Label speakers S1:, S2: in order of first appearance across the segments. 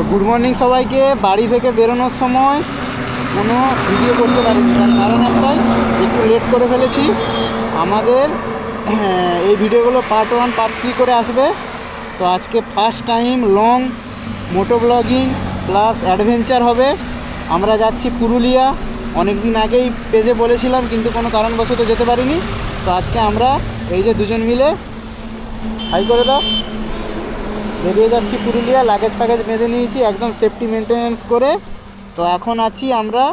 S1: তো good morning সবাইকে। বাড়ি থেকে বেরোনোর সময় কোনো ভিডিও করতে পারিনি। তার কারণ একটাই একটু লেট করে ফেলেছি। আমাদের হ্যাঁ, এই ভিডিওগুলো পার্ট ওয়ান পার্ট থ্রি করে আসবে। তো আজকে first time long moto blogging plus adventure হবে। আমরা যাচ্ছি পুরুলিয়া। অনেক দিন আগেই পেজে বলেছিলাম কিন্তু কোনো কারণবশত যেতে পারিনি। তো আজকে আমরা এই যে দুজন মিলে হাই করে দাও। বেরিয়ে যাচ্ছি পুরুলিয়া লাগেজ ফ্যাগেজ বেঁধে নিয়েছি, একদম সেফটি মেনটেনেন্স করে। তো এখন আছি আমরা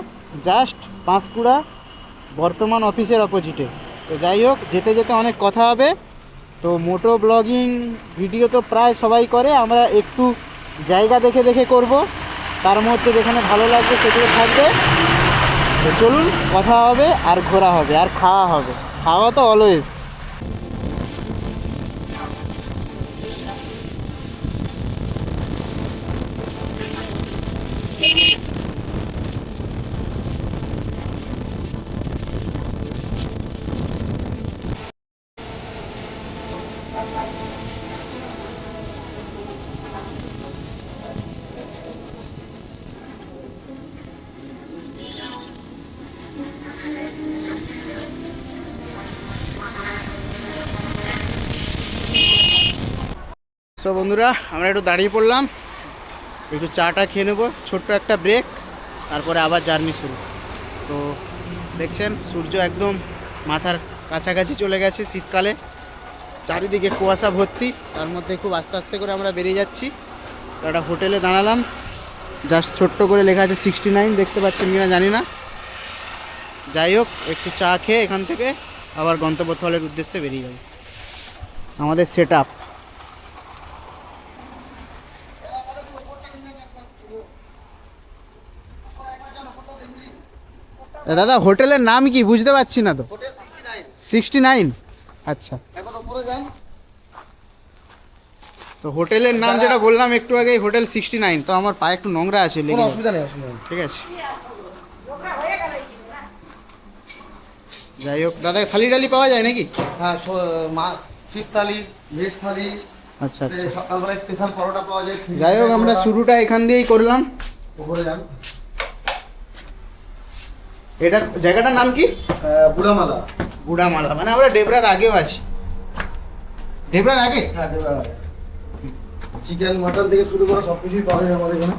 S1: জাস্ট পাঁশকুড়া, বর্তমান অফিসের অপোজিটে তো যাই হোক, যেতে যেতে অনেক কথা হবে। তো মোটো ব্লগিং ভিডিও তো প্রায় সবাই করে, আমরা একটু জায়গা দেখে দেখে করব। তার মধ্যে যেখানে ভালো লাগবে সেগুলো থাকবে। তো চলুন, কথা হবে আর ঘোরা হবে আর খাওয়া হবে। খাওয়া তো অলওয়েজ বন্ধুরা, আমরা একটু দাঁড়িয়ে পড়লাম। একটু চাটা খেয়ে নেব, ছোট্ট একটা ব্রেক তারপরে আবার জার্নি শুরু। তো দেখছেন, সূর্য একদম মাথার কাছাকাছি চলে গেছে শীতকালে। চারিদিকে কুয়াশা ভর্তি, তার মধ্যে খুব আস্তে আস্তে করে আমরা বেরিয়ে যাচ্ছি। তো একটা হোটেলে দাঁড়ালাম জাস্ট ছোট্ট করে লেখা আছে সিক্সটি নাইন দেখতে পাচ্ছেন কিনা জানি না। যাই হোক, একটু চা খেয়ে এখান থেকে আবার গন্তব্যস্থলের উদ্দেশ্যে বেরিয়ে যাবে। আমাদের সেট আপ দাদা হোটেলের নাম কি? বুঝতে পারছি না তো। সিক্সটি নাইন আচ্ছা। তো হোটেলের নাম যেটা বললাম একটু আগে হোটেল সিক্সটি নাইন তো আমার পায়ে একটু নোংরা আছে লেগে
S2: অসুবিধা নেই
S1: ঠিক আছে। যাই হোক দাদা থালি টালি পাওয়া যায় নাকি?
S2: হ্যাঁ সো- থালি ভেজ থালি
S1: আচ্ছা আচ্ছা।
S2: সকালবেলায় স্পেশাল পরোটা পাওয়া যায়।
S1: যাই হোক আমরা শুরুটা এখান দিয়েই করলাম।
S2: যান।
S1: এটা জায়গাটার নাম কি?
S2: বুড়ামালা।
S1: গুড়ামালা মানে আমরা ডেবরার আগেও আছি। ডেবরার আগে?
S2: হ্যাঁ দেবার চিকেন মটন থেকে শুরু করে সব কিছুই পাওয়া যায় আমাদের এখানে।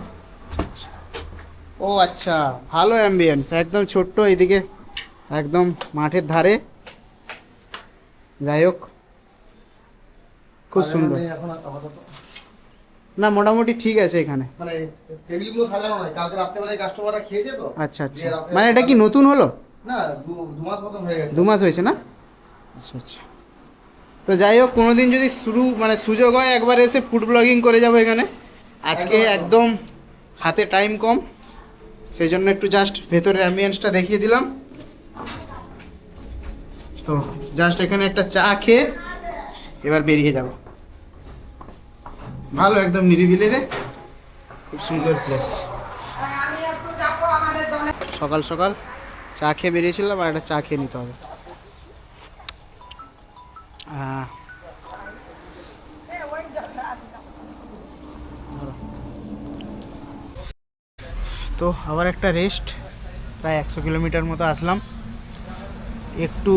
S1: ও আচ্ছা ভালো অ্যাম্বিয়েন্স একদম ছোট্ট এইদিকে একদম মাঠের ধারে। যাই হোক খুব সুন্দর।
S2: এখন আপাতত।
S1: না মোটামুটি ঠিক আছে এখানে।
S2: মানে টেবিলগুলো সাজানো নয় কালকে রাত্রেবেলায় কাস্টমাররা খেয়েছে তো
S1: আচ্ছা আচ্ছা। মানে এটা কি নতুন হলো?
S2: না দু মাস মতন হয়ে গেছে।
S1: দু মাস হয়েছে না? আচ্ছা আচ্ছা। তো যাই হোক কোনো দিন যদি শুরু মানে সুযোগ হয় একবার এসে ফুড ব্লগিং করে যাব এখানে। আজকে।
S2: একদম
S1: হাতে টাইম কম। সেই জন্য একটু জাস্ট ভেতরের অ্যাম্বিয়েন্সটা দেখিয়ে দিলাম। তো জাস্ট এখানে একটা চা খেয়ে এবার বেরিয়ে যাব। ভালো, একদম নিরিবিলিতে খুব সুন্দর প্লেস সকাল সকাল চা খেয়ে বেরিয়েছিলাম আর একটা চা খেয়ে নিতে হবে। তো আবার একটা রেস্ট প্রায় একশো কিলোমিটার মতো আসলাম। একটু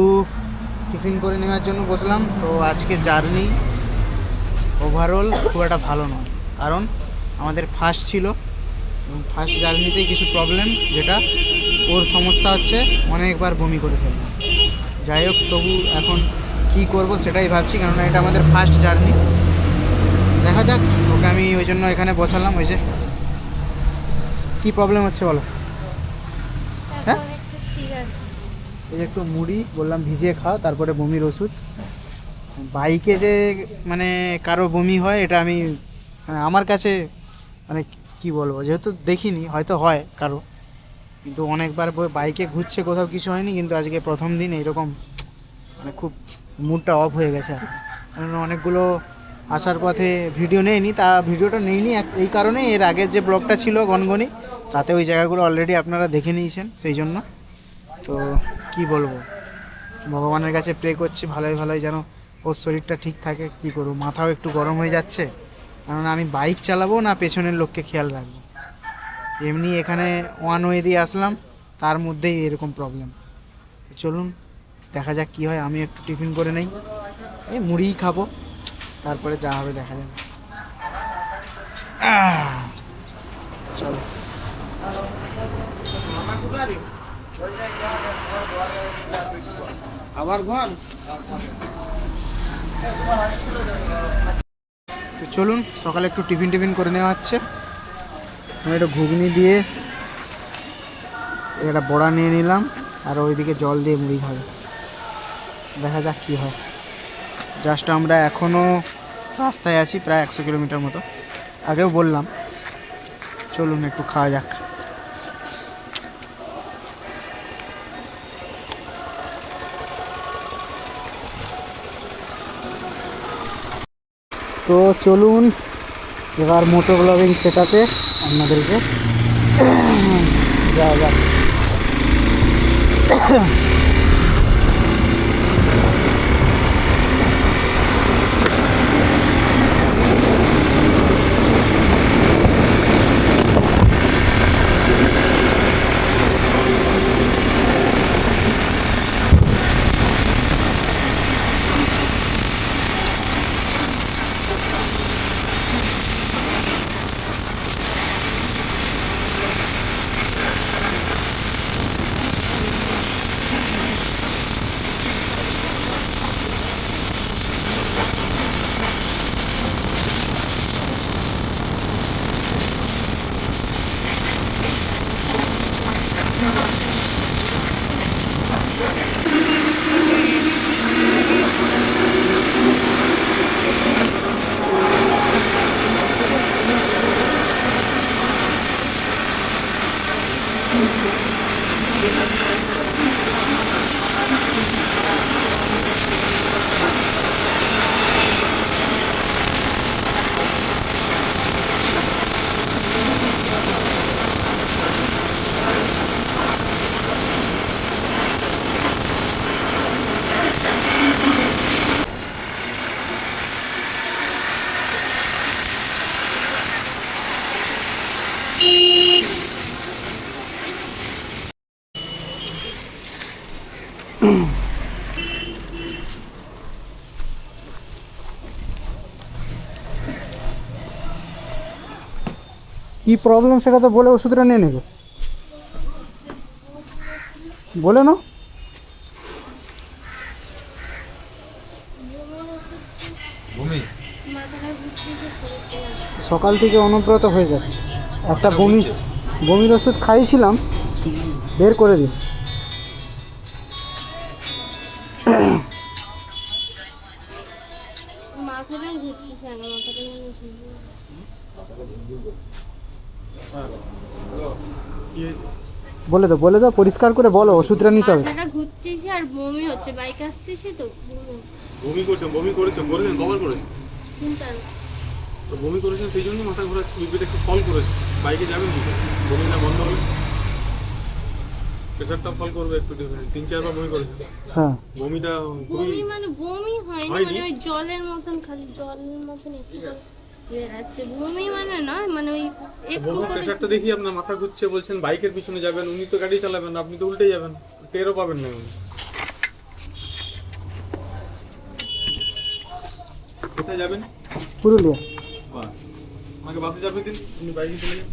S1: টিফিন করে নেওয়ার জন্য বসলাম, তো আজকে জার্নি ওভারঅল খুব একটা ভালো নয়। কারণ আমাদের ফার্স্ট ছিল এবং ফার্স্ট জার্নিতেই কিছু প্রবলেম যেটা ওর সমস্যা হচ্ছে অনেকবার বমি করে ফেলবে যাই হোক তবু এখন কী করব সেটাই ভাবছি কেননা এটা আমাদের ফার্স্ট জার্নি দেখা যাক ওকে আমি ওই জন্য এখানে বসালাম ওই যে। কী প্রবলেম হচ্ছে বলো? হ্যাঁ?
S3: ঠিক আছে।
S1: এই যে একটু মুড়ি বললাম ভিজিয়ে খাও তারপরে বমির ওষুধ। বাইকে যে মানে কারও বমি হয়, এটা আমি মানে আমার কাছে মানে কি বলব, যেহেতু দেখিনি, হয়তো হয় কারও। কিন্তু অনেকবার বাইকে ঘুরছে কোথাও কিছু হয়নি, কিন্তু আজকে প্রথম দিন এইরকম মানে খুব মুডটা অফ হয়ে গেছে আর অনেকগুলো আসার পথে ভিডিও নেয়নি তা ভিডিওটা নেইনি এই কারণে এর আগের যে ব্লগটা ছিল গনগনি, তাতে ওই জায়গাগুলো অলরেডি আপনারা দেখে নিয়েছেন, সেই জন্য। তো, কি বলব, ভগবানের কাছে প্রে করছি, ভালোই ভালোই যেন ওর শরীরটা ঠিক থাকে, কি করব? মাথাও একটু গরম হয়ে যাচ্ছে। কারণ আমি বাইক চালাবো না, পেছনের লোককে খেয়াল রাখব। এমনি এখানে ওয়ান ওয়ে দিয়ে আসলাম, তার মধ্যেই এরকম প্রবলেম চলুন, দেখা যাক কী হয়। আমি একটু টিফিন করে নেই। এই মুড়িই খাব, তারপরে যা হবে দেখা যাবে।
S2: আবার ঘর?
S1: তো চলুন, সকালে একটু টিফিন টিফিন করে নেওয়া হচ্ছে। আমি একটা ঘুগনি দিয়ে একটা বড়া নিয়ে নিলাম, আর ওইদিকে জল দিয়ে মুড়ি খাবে। দেখা যাক কী হয়। জাস্ট আমরা এখনও রাস্তায় আছি, প্রায় একশো কিলোমিটার মতো। আগেও বললাম, চলুন একটু খাওয়া যাক। তো চলুন এবার মোটো ব্লগিং সেটাতে আপনাদেরকে যাওয়া যাক। কি প্রবলেম সেটা তো বলে ওষুধটা নিয়ে নেবে। বলে না সকাল থেকে অনুব্রত হয়ে যাচ্ছে একটা বমি বমির ওষুধ খাইয়েছিলাম বের করে দিন বলে দাও বলে দাও পরিষ্কার করে বলো ওষুধটা নিতে হবে।
S3: মাথাটা ঘুরতেছে আর বমি হচ্ছে বাইক আসতেছে তো বমি
S4: করছেন বমি করেছেন বলেছেন কবার করেছেন?
S3: তিন চার
S4: তো বমি করেছেন সেই জন্য মাথা ঘোরাচ্ছে বিপিটা একটু ফল করেছে বাইকে যাবেন কি বমি না বন্ধ হবে? প্রেশারটা ফল করবে একটু। তিন চারবার বমি করেছেন।
S1: হ্যাঁ।
S4: বমিটা
S3: বমি মানে বমি হয়নি
S4: হয়নি?
S3: মানে ওই জলের মতন খালি জলের মতন একটু করে বমি মানে নয় মানে ওই একটু
S4: প্রেশারটা দেখি আপনার মাথা ঘুরছে বলছেন বাইকের পিছনে যাবেন উনি তো গাড়ি চালাবেন আপনি তো উল্টে যাবেন টেরও পাবেন না উনি। কোথায় যাবেন?
S1: পুরুলিয়া।
S4: বাস। আমাকে বাসে যাবে দিন উনি বাইকে চলে যান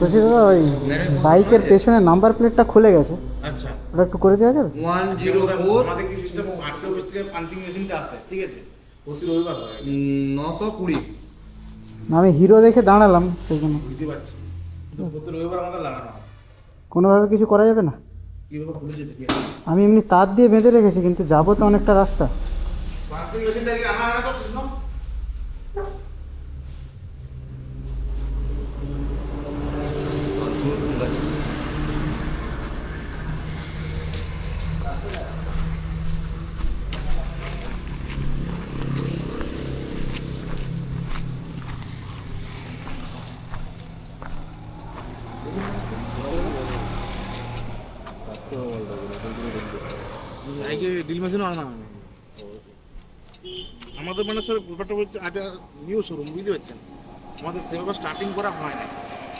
S1: বলছি দাদা ওই বাইকের পেছনে নাম্বার প্লেটটা খুলে গেছে।
S2: আচ্ছা।
S1: ওটা একটু করে দেওয়া যাবে?
S2: ওয়ান জিরো ফোর আমাদের কি সিস্টেম আটটা অফিস থেকে পাঞ্চিং মেশিনটা আছে ঠিক আছে? প্রতি রবিবার হয়।
S5: নশো কুড়ি।
S1: আমি হিরো দেখে দাঁড়ালাম সেই জন্য।
S2: বুঝতে পারছি। প্রতি রবিবার আমাদের লাগানো হয়।
S1: কোনোভাবে কিছু করা যাবে না? আমি এমনি তার দিয়ে বেঁধে রেখেছি কিন্তু যাব তো অনেকটা রাস্তা।
S2: বেশি তারিখে আনা আনা করছিস না ডিল মেশিনও আনা আমাদের মানে স্যার ব্যাপারটা বলছে এটা নিউ শোরুম বুঝতে পারছেন? আমাদের সেভাবে স্টার্টিং করা হয় না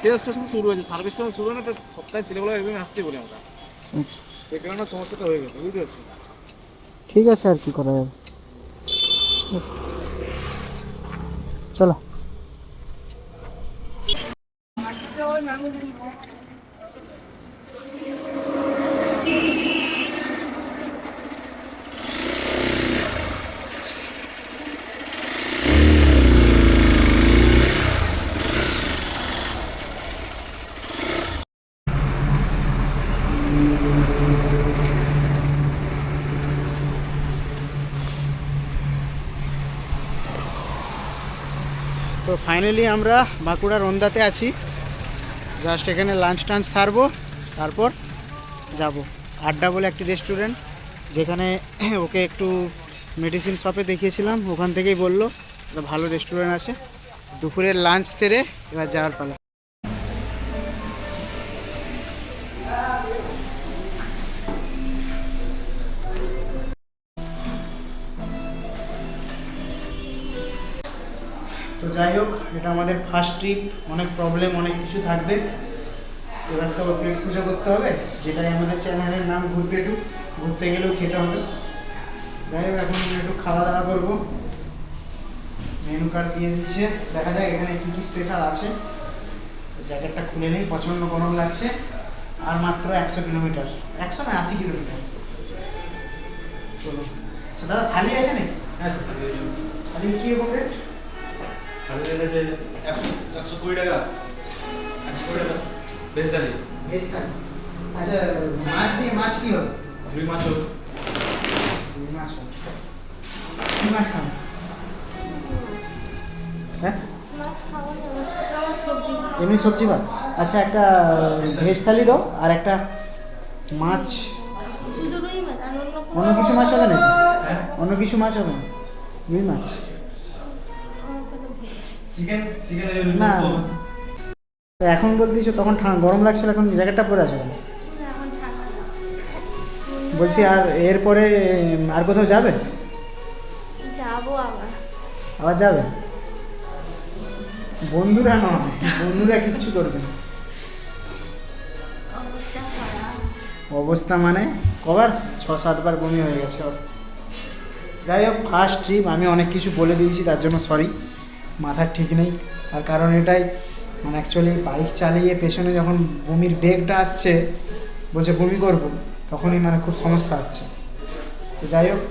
S2: সেলসটা শুধু শুরু হয়েছে সার্ভিসটা শুরু হয় না, তো সপ্তাহে ছেলেগুলো একদম আসতে বলি আমরা। সে কারণে সমস্যাটা হয়ে গেছে, বুঝতে পারছেন?
S1: ঠিক আছে আর কি করা যাবে। চলো তো ফাইনালি আমরা বাঁকুড়ার রন্দাতে আছি। জাস্ট এখানে লাঞ্চ টাঞ্চ সারবো, তারপর যাব। আড্ডা বলে একটি রেস্টুরেন্ট যেখানে ওকে একটু মেডিসিন শপে দেখিয়েছিলাম, ওখান থেকেই বলল, ভালো রেস্টুরেন্ট আছে। দুপুরের লাঞ্চ সেরে এবার যাওয়ার পালা। যাই হোক এটা আমাদের ফার্স্ট ট্রিপ অনেক প্রবলেম অনেক কিছু থাকবে। এবার তো পেট পুজো করতে হবে যেটাই আমাদের চ্যানেলের নাম ঘুরপেটু ঘুরতে গেলেও খেতে হবে। যাই হোক এখন একটু খাওয়া দাওয়া করব। মেনু কার্ড দিয়ে দিচ্ছে। দেখা যাক এখানে কী কী স্পেশাল আছে। জ্যাকেটটা খুলে নেই প্রচণ্ড গরম লাগছে। আর মাত্র একশো কিলোমিটার। একশো না আশি কিলোমিটার। চলো আচ্ছা দাদা থালি আছে নাকি?
S2: হ্যাঁ
S1: থালি কী
S2: একশো একশো কুড়ি টাকা। একশো কুড়ি টাকা।
S1: ভেজ থালি আচ্ছা মাছ দিয়ে মাছ কী হবে?
S2: রুই মাছ হোক
S1: রুই মাছ হবে। কী মাছ খাবে? হ্যাঁ?
S3: না।
S1: এমনি সবজি ভাত? আচ্ছা একটা ভেজ থালি দাও আর একটা মাছ।
S3: অন্য
S1: কিছু মাছ হবে নাকি?
S2: হ্যাঁ।
S1: অন্য কিছু মাছ হবে না রুই মাছ।
S2: চিকেন চিকেন
S1: না। এখন বলতেছো তখন ঠান্ডা গরম লাগছিল এখন জ্যাকেটটা পরে আছো কেন?
S3: না, এখন ঠান্ডা
S1: বলছি আর এরপরে আর কোথাও যাবে?
S3: যাব আবার।
S1: আবার যাবে? বন্ধুরা নয় বন্ধুরা কিচ্ছু করবে না।
S3: অবস্থা
S1: অবস্থা মানে কবার ছ সাতবার বমি হয়ে গেছে। ওর যাই হোক ফার্স্ট ট্রিপ আমি অনেক কিছু বলে দিয়েছি তার জন্য সরি মাথার ঠিক নেই। তার কারণ এটাই মানে অ্যাকচুয়ালি বাইক চালিয়ে পেছনে যখন বমির বেগটা আসছে, বলছে বমি করব, তখনই মানে খুব সমস্যা হচ্ছে। তো যাই হোক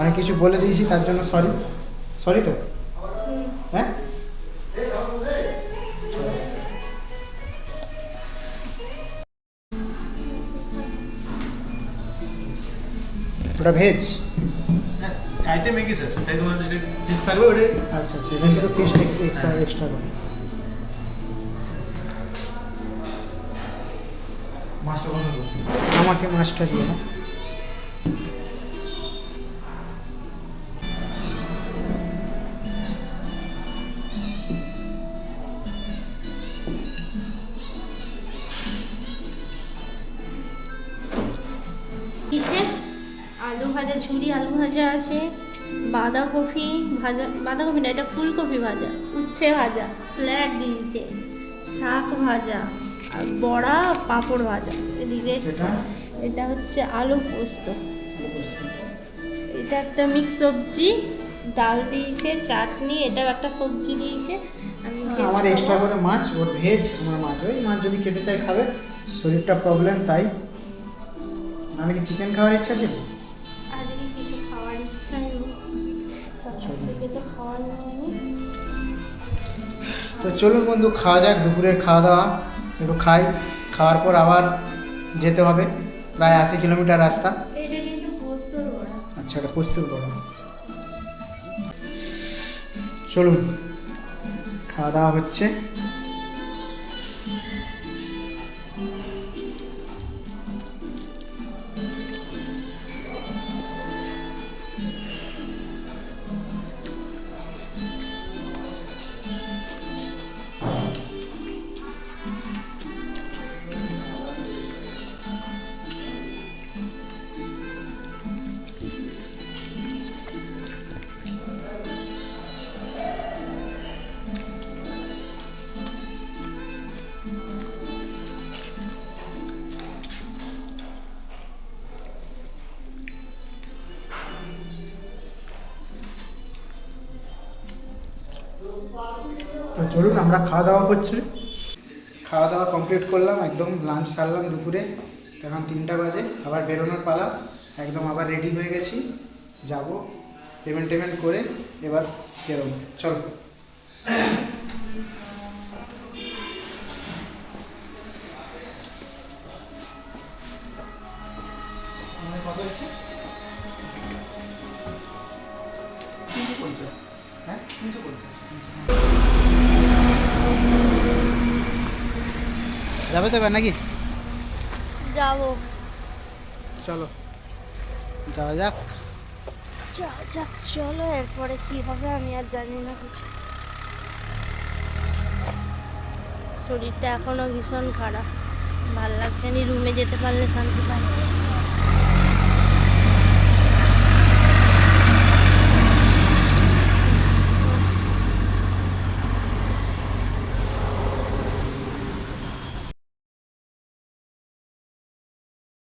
S1: অনেক কিছু বলে দিয়েছি, তার জন্য সরি সরি তো? হ্যাঁ? ওটা ভেজ?
S2: আইটেম একই স্যার তাই তোমার যেটা পিস থাকবে ওটাই
S1: আচ্ছা আচ্ছা এটা শুধু পিসটা এক্সট্রা এক্সট্রা করে আমাকে মাছটা দিয়ে
S3: ভাজা আছে বাঁধাকপি ভাজা বাঁধাকপি না এটা ফুলকপি ভাজা উচ্ছে ভাজা স্ল্যাড দিয়েছে শাক ভাজা আর বড়া পাঁপড় ভাজা। এদিকে এটা হচ্ছে আলু পোস্ত। এটা একটা মিক্স সবজি ডাল দিয়েছে চাটনি এটাও একটা সবজি দিয়েছে আমি veg
S1: আমার এক্সট্রা করে মাছ ওর ভেজ আমার মাছ ওই মাছ যদি খেতে চাই খাবে শরীরটা প্রবলেম তাই। নাহলে কি চিকেন খাওয়ার ইচ্ছা ছিল
S3: তো
S1: চলুন বন্ধু, খাওয়া যাক, দুপুরের খাওয়া দাওয়া, একটু খাই। খাওয়ার পর আবার যেতে হবে, প্রায় আশি কিলোমিটার রাস্তা।
S3: বড়া
S1: আচ্ছা এটা প্রস্তুত করো চলুন, খাওয়া দাওয়া হচ্ছে। আমরা খাওয়া দাওয়া করছি। খাওয়া দাওয়া কমপ্লিট করলাম, একদম লাঞ্চ সারলাম দুপুরে। এখন তিনটা বাজে, আবার বেরোনোর পালা। একদম আবার রেডি হয়ে গেছি। যাব। পেমেন্ট টেমেন্ট করে এবার বেরোবো। চলো। যাবে তবে নাকি?
S3: যাব।
S1: চলো যাওয়া যাক।
S3: যা যাক চলো এরপরে কি হবে আমি আর জানি না কিছু। শরীরটা এখনও ভীষণ খারাপ। ভালো লাগছে না? রুমে যেতে পারলে শান্তি পাই।